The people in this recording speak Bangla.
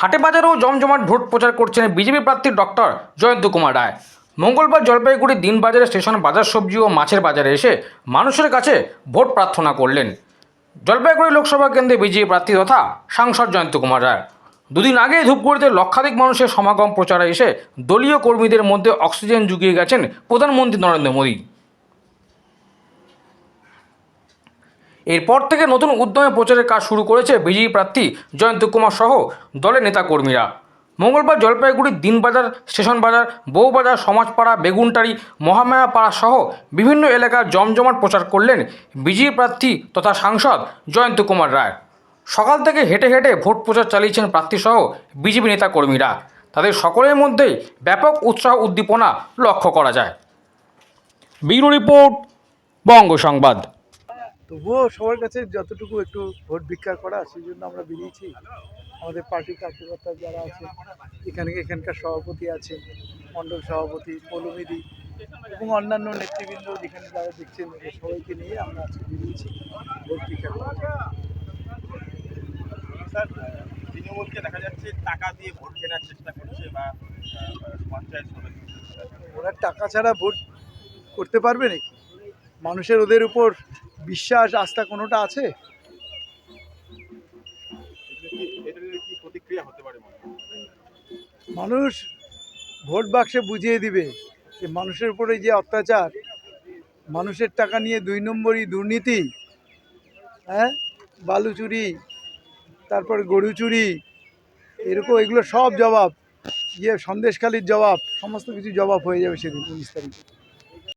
হাটে বাজারেও জমজমাট ভোট প্রচার করছেন বিজেপি প্রার্থী ডক্টর জয়ন্ত কুমার রায়। মঙ্গলবার জলপাইগুড়ি দিনবাজারে স্টেশন বাজার সবজি ও মাছের বাজারে এসে মানুষের কাছে ভোট প্রার্থনা করলেন। জলপাইগুড়ি লোকসভা কেন্দ্রে বিজেপি প্রার্থী তথা সাংসদ জয়ন্ত কুমার রায়। দুদিন আগে ধূপগুড়িতে লক্ষাধিক মানুষের সমাগম প্রচারে এসে দলীয় কর্মীদের মধ্যে অক্সিজেন জুগিয়ে গেছেন প্রধানমন্ত্রী নরেন্দ্র মোদী। এরপর থেকে নতুন উদ্যমে প্রচারের কাজ শুরু করেছে বিজেপি প্রার্থী জয়ন্ত কুমার সহ দলের নেতাকর্মীরা। মঙ্গলবার জলপাইগুড়ির দিনবাজার স্টেশন বাজার বউবাজার, সমাজপাড়া বেগুনটারি মহামায়াপাড়া সহ বিভিন্ন এলাকার জমজমাট প্রচার করলেন বিজেপি প্রার্থী তথা সাংসদ জয়ন্ত কুমার রায়। সকাল থেকে হেঁটে হেঁটে ভোট প্রচার চালিয়েছেন প্রার্থীসহ বিজেপি নেতাকর্মীরা। তাদের সকলের মধ্যেই ব্যাপক উৎসাহ উদ্দীপনা লক্ষ্য করা যায়। ব্যুরো রিপোর্ট, বঙ্গ সংবাদ। তবুও সবার কাছে যতটুকু একটু ভোট ভিক্ষা করা সেই জন্য আমরা বেরিয়েছি। আমাদের পার্টি কার্যকর্তা যারা আছে এখানে এখানকার সভাপতি আছে মণ্ডল সভাপতি পৌলমিদি এবং অন্যান্য নেতৃবৃন্দ যেখানে যারা দেখছেন সবাইকে নিয়ে আমরা আজকে বেরিয়েছি ভোট ভিক্ষা করা স্যার তৃণমূলকে দেখা যাচ্ছে টাকা দিয়ে ভোট কেনার চেষ্টা করছে বা পঞ্চায়েত ওরা টাকা ছাড়া ভোট করতে পারবে নাকি? মানুষের ওদের উপর বিশ্বাস, আস্থা কোনোটা আছে? মানুষ ভোট বাক্সে বুঝিয়ে দিবে যে মানুষের উপরে যে অত্যাচার, মানুষের টাকা নিয়ে দুই নম্বরই দুর্নীতি হ্যাঁ বালু চুরি, তারপর গরু চুরি, এরকম এগুলো সব জবাব ইয়ে সন্দেশখালির জবাব, সমস্ত কিছু জবাব হয়ে যাবে সেদিন, উনিশ তারিখে